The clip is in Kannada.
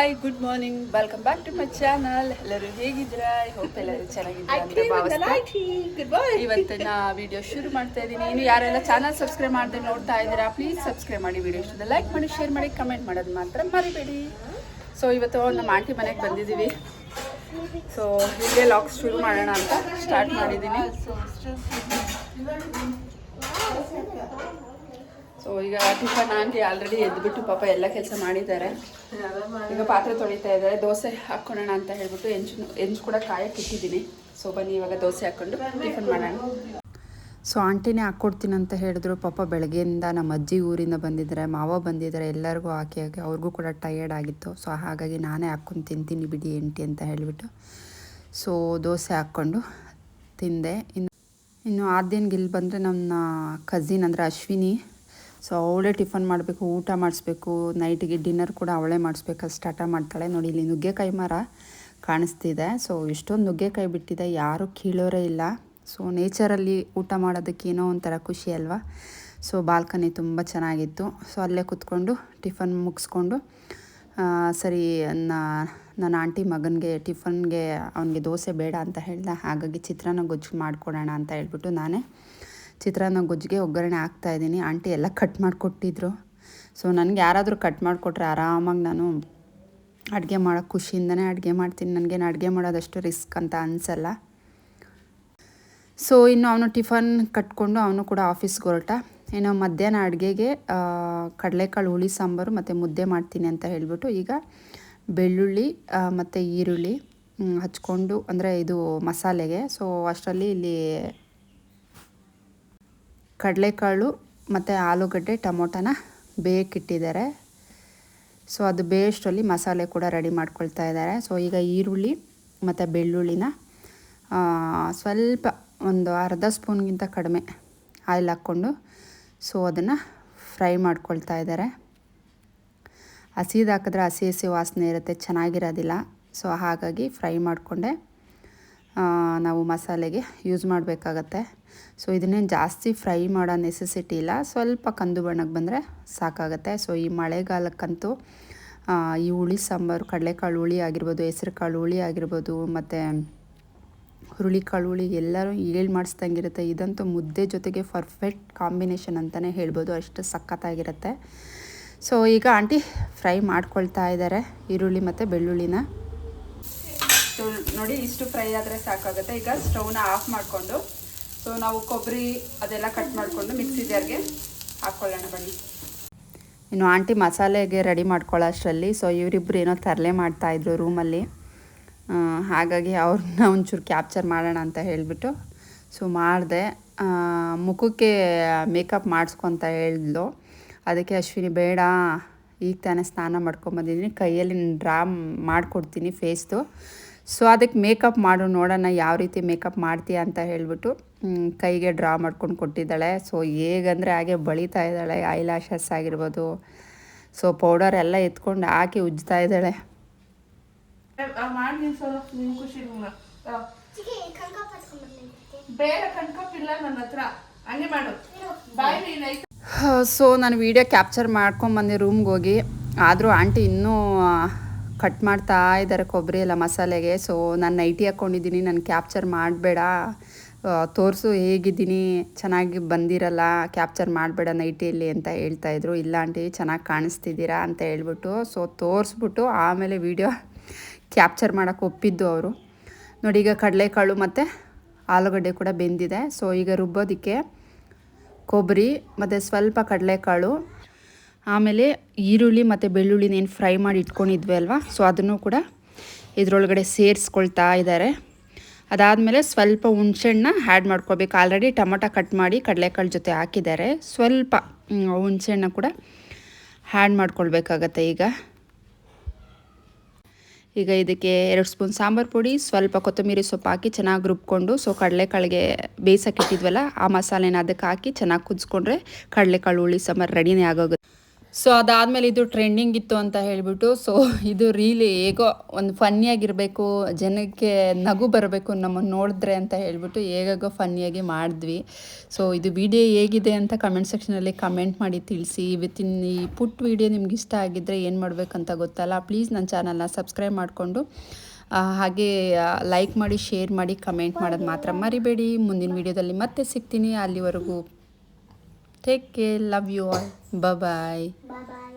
Hi good morning welcome back to my channel ಎಲ್ಲರೂ ಹೇಗಿದ್ದೀರಾ? ಐ ಹೋಪ್ ಎಲ್ಲರೂ ಚೆನ್ನಾಗಿದ್ದೀರಾ ಇವತ್ತಿನ ವಿಡಿಯೋ ಶುರು ಮಾಡ್ತಾ ಇದ್ದೀನಿ ಇನ್ನು ಯಾರೆಲ್ಲ ಚಾನಲ್ ಸಬ್ಸ್ಕ್ರೈಬ್ ಮಾಡದೆ ನೋಡ್ತಾ ಇದ್ದೀರಾ ಪ್ಲೀಸ್ ಸಬ್ಸ್ಕ್ರೈಬ್ ಮಾಡಿ ವಿಡಿಯೋ ಇಷ್ಟದ ಲೈಕ್ ಮಾಡಿ ಶೇರ್ ಮಾಡಿ ಕಮೆಂಟ್ ಮಾಡೋದು ಮಾತ್ರ ಮರಿಬೇಡಿ. ಸೊ ಇವತ್ತು ನಮ್ಮ ಆಂಟಿ ಮನೆಗೆ ಬಂದಿದ್ದೀವಿ. ಸೊ ಹೀಗೆ ಲಾಕ್ ಶುರು ಮಾಡೋಣ ಅಂತ ಸ್ಟಾರ್ಟ್ ಮಾಡಿದ್ದೀನಿ ಸೊ ಈಗ ಟಿಫನ್ ಆಂಟಿ ಆಲ್ರೆಡಿ ಎದ್ಬಿಟ್ಟು ಪಾಪ ಎಲ್ಲ ಕೆಲಸ ಮಾಡಿದ್ದಾರೆ. ಈಗ ಪಾತ್ರೆ ತೊಳಿತಾ ಇದ್ದಾರೆ. ದೋಸೆ ಹಾಕ್ಕೊಳ್ಳೋಣ ಅಂತ ಹೇಳ್ಬಿಟ್ಟು ಹೆಂಚು ಹೆಂಚು ಕೂಡ ಕಾಯಕ್ಕೆ ಇಟ್ಟಿದ್ದೀನಿ. ಸೊ ಬನ್ನಿ, ಇವಾಗ ದೋಸೆ ಹಾಕ್ಕೊಂಡು ಟಿಫನ್ ಮಾಡೋಣ. ಸೊ ಆಂಟಿನೇ ಹಾಕ್ಕೊಡ್ತೀನಿ ಅಂತ ಹೇಳಿದ್ರು. ಪಾಪ ಬೆಳಗ್ಗೆಯಿಂದ ನಮ್ಮ ಅಜ್ಜಿ ಊರಿಂದ ಬಂದಿದ್ದಾರೆ, ಮಾವ ಬಂದಿದ್ದಾರೆ, ಎಲ್ಲರಿಗೂ ಹಾಕಿ ಹಾಕಿ ಅವ್ರಿಗೂ ಕೂಡ ಟಯರ್ಡ್ ಆಗಿತ್ತು. ಸೊ ಹಾಗಾಗಿ ನಾನೇ ಹಾಕ್ಕೊಂಡು ತಿಂತೀನಿ ಬಿಡಿ ಎಂಟಿ ಅಂತ ಹೇಳಿಬಿಟ್ಟು. ಸೊ ದೋಸೆ ಹಾಕ್ಕೊಂಡು ತಿಂದೆ. ಇನ್ನು ಇನ್ನು ಆದ್ಯನ್ಗೆ ಇಲ್ಲಿ ಬಂದರೆ ನನ್ನ ಕಝಿನ್ ಅಂದರೆ ಅಶ್ವಿನಿ. ಸೊ ಅವಳೇ ಟಿಫನ್ ಮಾಡಬೇಕು, ಊಟ ಮಾಡಿಸ್ಬೇಕು, ನೈಟಿಗೆ ಡಿನ್ನರ್ ಕೂಡ ಅವಳೇ ಮಾಡಿಸ್ಬೇಕು ಸ್ಟಾರ್ಟ ಮಾಡ್ತಾಳೆ. ನೋಡಿ, ಇಲ್ಲಿ ನುಗ್ಗೆಕಾಯಿ ಮರ ಕಾಣಿಸ್ತಿದೆ. ಸೊ ಇಷ್ಟೊಂದು ನುಗ್ಗೆಕಾಯಿ ಬಿಟ್ಟಿದೆ, ಯಾರೂ ಕೀಳೋರೇ ಇಲ್ಲ. ಸೊ ನೇಚರಲ್ಲಿ ಊಟ ಮಾಡೋದಕ್ಕೆ ಏನೋ ಒಂಥರ ಖುಷಿ ಅಲ್ವಾ? ಸೊ ಬಾಲ್ಕನಿ ತುಂಬ ಚೆನ್ನಾಗಿತ್ತು. ಸೊ ಅಲ್ಲೇ ಕೂತ್ಕೊಂಡು ಟಿಫನ್ ಮುಗಿಸ್ಕೊಂಡು ಸರಿ ನನ್ನ ಆಂಟಿ ಮಗನಿಗೆ ಟಿಫನ್ಗೆ, ಅವನಿಗೆ ದೋಸೆ ಬೇಡ ಅಂತ ಹೇಳ್ದೆ. ಹಾಗಾಗಿ ಚಿತ್ರಾನ್ನ ಗೊಜ್ಜು ಮಾಡ್ಕೊಡೋಣ ಅಂತ ಹೇಳ್ಬಿಟ್ಟು ನಾನೇ ಚಿತ್ರಾನ್ನ ಗೊಜ್ಜಿಗೆ ಒಗ್ಗರಣೆ ಹಾಕ್ತಾ ಇದ್ದೀನಿ. ಆಂಟಿ ಎಲ್ಲ ಕಟ್ ಮಾಡಿಕೊಟ್ಟಿದ್ರು. ಸೊ ನನಗೆ ಯಾರಾದರೂ ಕಟ್ ಮಾಡಿಕೊಟ್ರೆ ಆರಾಮಾಗಿ ನಾನು ಅಡುಗೆ ಮಾಡೋ ಖುಷಿಯಿಂದನೇ ಅಡುಗೆ ಮಾಡ್ತೀನಿ. ನನಗೇನು ಅಡುಗೆ ಮಾಡೋದಷ್ಟು ರಿಸ್ಕ್ ಅಂತ ಅನಿಸಲ್ಲ. ಸೊ ಇನ್ನು ಅವನು ಟಿಫನ್ ಕಟ್ಕೊಂಡು ಅವನು ಕೂಡ ಆಫೀಸ್ಗೆ ಹೊರಟ. ಇನ್ನು ಮಧ್ಯಾಹ್ನ ಅಡುಗೆಗೆ ಕಡಲೆಕಾಳು, ಹುಳಿ, ಸಾಂಬಾರು ಮತ್ತು ಮುದ್ದೆ ಮಾಡ್ತೀನಿ ಅಂತ ಹೇಳಿಬಿಟ್ಟು ಈಗ ಬೆಳ್ಳುಳ್ಳಿ ಮತ್ತು ಈರುಳ್ಳಿ ಹಚ್ಕೊಂಡು ಅಂದರೆ ಇದು ಮಸಾಲೆಗೆ. ಸೊ ಅಷ್ಟರಲ್ಲಿ ಇಲ್ಲಿ ಕಡಲೆಕಾಳು ಮತ್ತು ಆಲೂಗಡ್ಡೆ ಟೊಮೊಟೊನ ಬೇಯಕ್ಕಿಟ್ಟಿದ್ದಾರೆ ಸೊ ಅದು ಬೇಯಷ್ಟರಲ್ಲಿ ಮಸಾಲೆ ಕೂಡ ರೆಡಿ ಮಾಡ್ಕೊಳ್ತಾ ಇದ್ದಾರೆ. ಸೊ ಈಗ ಈರುಳ್ಳಿ ಮತ್ತು ಬೆಳ್ಳುಳ್ಳಿನ ಸ್ವಲ್ಪ ಒಂದು ಅರ್ಧ ಸ್ಪೂನ್ಗಿಂತ ಕಡಿಮೆ ಆಯಿಲ್ ಹಾಕ್ಕೊಂಡು ಸೊ ಅದನ್ನು ಫ್ರೈ ಮಾಡ್ಕೊಳ್ತಾ ಇದ್ದಾರೆ. ಹಸಿದು ಹಾಕಿದ್ರೆ ಹಸಿ ಹಸಿ ವಾಸನೆ ಇರುತ್ತೆ, ಚೆನ್ನಾಗಿರೋದಿಲ್ಲ. ಸೊ ಹಾಗಾಗಿ ಫ್ರೈ ಮಾಡಿಕೊಂಡೆ. ನಾವು ಮಸಾಲೆಗೆ ಯೂಸ್ ಮಾಡಬೇಕಾಗತ್ತೆ. ಸೊ ಇದನ್ನೇನು ಜಾಸ್ತಿ ಫ್ರೈ ಮಾಡೋ ನೆಸೆಸಿಟಿ ಇಲ್ಲ. ಸ್ವಲ್ಪ ಕಂದು ಬಣ್ಣಕ್ಕೆ ಬಂದರೆ ಸಾಕಾಗತ್ತೆ. ಸೊ ಈ ಮಳೆಗಾಲಕ್ಕಂತೂ ಈ ಹುಳಿ, ಸಾಂಬಾರು, ಕಡಲೆಕಾಳು ಹುಳಿ ಆಗಿರ್ಬೋದು ಹೆಸರು ಕಾಳು ಹುಳಿ ಆಗಿರ್ಬೋದು, ಮತ್ತು ಹುರುಳಿಕಾಳು ಹುಳಿ ಎಲ್ಲರೂ ಏಳು ಮಾಡಿಸ್ದಂಗಿರುತ್ತೆ. ಇದಂತೂ ಮುದ್ದೆ ಜೊತೆಗೆ ಪರ್ಫೆಕ್ಟ್ ಕಾಂಬಿನೇಷನ್ ಅಂತಲೇ ಹೇಳ್ಬೋದು. ಅಷ್ಟು ಸಖತ್ತಾಗಿರುತ್ತೆ. ಸೊ ಈಗ ಆಂಟಿ ಫ್ರೈ ಮಾಡ್ಕೊಳ್ತಾ ಇದ್ದಾರೆ ಈರುಳ್ಳಿ ಮತ್ತು ಬೆಳ್ಳುಳ್ಳಿನ. ನೋಡಿ, ಇಷ್ಟು ಫ್ರೈ ಆದರೆ ಸಾಕಾಗುತ್ತೆ. ಈಗ ಸ್ಟವ್ನ ಆಫ್ ಮಾಡಿಕೊಂಡು ಸೊ ನಾವು ಕೊಬ್ಬರಿ ಅದೆಲ್ಲ ಕಟ್ ಮಾಡಿಕೊಂಡು ಮಿಕ್ಸಿ ಜಾರ್ಗೆ ಹಾಕ್ಕೊಳ್ಳೋಣ ಬನ್ನಿ. ಇನ್ನು ಆಂಟಿ ಮಸಾಲೆಗೆ ರೆಡಿ ಮಾಡ್ಕೊಳ್ಳೋ ಅಷ್ಟರಲ್ಲಿ ಸೊ ಇವರಿಬ್ಬರು ಏನೋ ತರಲೆ ಮಾಡ್ತಾಯಿದ್ರು ರೂಮಲ್ಲಿ ಹಾಗಾಗಿ ಅವ್ರನ್ನ ಒಂಚೂರು ಕ್ಯಾಪ್ಚರ್ ಮಾಡೋಣ ಅಂತ ಹೇಳಿಬಿಟ್ಟು ಸೊ ಮಾಡಿದೆ. ಮುಖಕ್ಕೆ ಮೇಕಪ್ ಮಾಡಿಸ್ಕೊಂತ ಹೇಳಿದ್ಲು. ಅದಕ್ಕೆ ಅಶ್ವಿನಿ, ಬೇಡ, ಈಗ ತಾನೇ ಸ್ನಾನ ಮಾಡ್ಕೊಂಬಂದಿದ್ದೀನಿ ಕೈಯಲ್ಲಿ ಡ್ರಾ ಮಾಡಿಕೊಡ್ತೀನಿ ಫೇಸ್ದು ಸೊ ಅದಕ್ಕೆ ಮೇಕಪ್ ಮಾಡು ನೋಡೋಣ ಯಾವ ರೀತಿ ಮೇಕಪ್ ಮಾಡ್ತೀಯ ಅಂತ ಹೇಳಿಬಿಟ್ಟು ಕೈಗೆ ಡ್ರಾ ಮಾಡ್ಕೊಂಡು ಕೊಟ್ಟಿದ್ದಾಳೆ. ಸೊ ಹೇಗಂದರೆ ಹಾಗೆ ಬಳಿತಾ ಇದ್ದಾಳೆ ಐಲಾಶಸ್ ಆಗಿರ್ಬೋದು. ಸೊ ಪೌಡರ್ ಎಲ್ಲ ಎತ್ಕೊಂಡು ಹಾಕಿ ಉಜ್ತಾ ಇದ್ದಾಳೆ. ಸೊ ನಾನು ವೀಡಿಯೋ ಕ್ಯಾಪ್ಚರ್ ಮಾಡ್ಕೊಂಬಂದೆ ರೂಮ್ಗೆ ಹೋಗಿ. ಆದರೂ ಆಂಟಿ ಇನ್ನೂ ಕಟ್ ಮಾಡ್ತಾ ಇದ್ದಾರೆ ಕೊಬ್ಬರಿ ಎಲ್ಲ ಮಸಾಲೆಗೆ. ಸೊ ನಾನು ನೈಟಿ ಹಾಕ್ಕೊಂಡಿದ್ದೀನಿ ನಾನು ಕ್ಯಾಪ್ಚರ್ ಮಾಡಬೇಡ. ತೋರಿಸು ಹೇಗಿದ್ದೀನಿ, ಚೆನ್ನಾಗಿ ಬಂದಿರಲ್ಲ ಕ್ಯಾಪ್ಚರ್ ಮಾಡಬೇಡ ನೈಟಿಯಲ್ಲಿ ಅಂತ ಹೇಳ್ತಾ ಇದ್ರು. ಇಲ್ಲ ಆಂಟಿ, ಚೆನ್ನಾಗಿ ಕಾಣಿಸ್ತಿದ್ದೀರಾ ಅಂತ ಹೇಳ್ಬಿಟ್ಟು ಸೊ ತೋರಿಸ್ಬಿಟ್ಟು ಆಮೇಲೆ ವಿಡಿಯೋ ಕ್ಯಾಪ್ಚರ್ ಮಾಡೋಕ್ಕೆ ಒಪ್ಪಿದ್ದು ಅವರು. ನೋಡಿ, ಈಗ ಕಡಲೆಕಾಳು ಮತ್ತು ಆಲೂಗಡ್ಡೆ ಕೂಡ ಬೆಂದಿದೆ. ಸೊ ಈಗ ರುಬ್ಬೋದಕ್ಕೆ ಕೊಬ್ಬರಿ, ಮತ್ತು ಸ್ವಲ್ಪ ಕಡಲೆಕಾಳು ಆಮೇಲೆ ಈರುಳ್ಳಿ ಮತ್ತು ಬೆಳ್ಳುಳ್ಳಿನ ಏನು ಫ್ರೈ ಮಾಡಿ ಇಟ್ಕೊಂಡಿದ್ವಿ ಅಲ್ವಾ? ಸೊ ಅದನ್ನು ಕೂಡ ಇದರೊಳಗಡೆ ಸೇರಿಸ್ಕೊಳ್ತಾ ಇದ್ದಾರೆ ಅದಾದಮೇಲೆ ಸ್ವಲ್ಪ ಹುಣ್ಸೆಣ್ಣ ಆ್ಯಡ್ ಮಾಡ್ಕೋಬೇಕು ಆಲ್ರೆಡಿ ಟೊಮೊಟೊ ಕಟ್ ಮಾಡಿ ಕಡಲೆಕಾಳು ಜೊತೆ ಹಾಕಿದ್ದಾರೆ. ಸ್ವಲ್ಪ ಹುಣ್ಸೆಣ್ಣ ಕೂಡ ಆ್ಯಡ್ ಮಾಡ್ಕೊಳ್ಬೇಕಾಗತ್ತೆ ಈಗ. ಈಗ ಇದಕ್ಕೆ ಎರಡು ಸ್ಪೂನ್ ಸಾಂಬಾರು ಪುಡಿ, ಸ್ವಲ್ಪ ಕೊತ್ತಂಬರಿ ಸೊಪ್ಪು ಹಾಕಿ ಚೆನ್ನಾಗಿ ರುಬ್ಕೊಂಡು ಸೊ ಕಡಲೆಕಾಳಿಗೆ ಬೇಯಿಸೋಕ್ಕಿಟ್ಟಿದ್ವಲ್ಲ ಆ ಮಸಾಲೆನ ಅದಕ್ಕೆ ಹಾಕಿ ಚೆನ್ನಾಗಿ ಕುದಿಸ್ಕೊಂಡ್ರೆ ಕಡಲೆಕಾಳು, ಹುಳಿ, ಸಾಂಬಾರು ರೆಡಿನೇ ಆಗೋಗುತ್ತೆ. ಸೊ ಅದಾದಮೇಲೆ ಇದು ಟ್ರೆಂಡಿಂಗ್ ಇತ್ತು ಅಂತ ಹೇಳಿಬಿಟ್ಟು ಸೊ ಇದು ರೀಲಿ ಹೇಗೋ ಒಂದು ಫನ್ನಿಯಾಗಿರಬೇಕು ಜನಕ್ಕೆ ನಗು ಬರಬೇಕು ನಮ್ಮನ್ನು ನೋಡಿದ್ರೆ ಅಂತ ಹೇಳಿಬಿಟ್ಟು ಹೇಗಾಗೋ ಫನ್ನಿಯಾಗಿ ಮಾಡಿದ್ವಿ. ಸೊ ಇದು ವಿಡಿಯೋ ಹೇಗಿದೆ ಅಂತ ಕಮೆಂಟ್ ಸೆಕ್ಷನಲ್ಲಿ ಕಮೆಂಟ್ ಮಾಡಿ ತಿಳಿಸಿ. ವಿತಿನ್ ಈ ಪುಟ್ ವಿಡಿಯೋ ನಿಮ್ಗೆ ಇಷ್ಟ ಆಗಿದ್ದರೆ ಏನು ಮಾಡಬೇಕಂತ ಗೊತ್ತಲ್ಲ ಪ್ಲೀಸ್ ನನ್ನ ಚಾನಲ್ನ ಸಬ್ಸ್ಕ್ರೈಬ್ ಮಾಡಿಕೊಂಡು ಹಾಗೆ ಲೈಕ್ ಮಾಡಿ ಶೇರ್ ಮಾಡಿ ಕಮೆಂಟ್ ಮಾಡೋದು ಮಾತ್ರ ಮರಿಬೇಡಿ. ಮುಂದಿನ ವಿಡಿಯೋದಲ್ಲಿ ಮತ್ತೆ ಸಿಗ್ತೀನಿ. ಅಲ್ಲಿವರೆಗೂ Take care. Love you all. Bye-bye. Bye-bye.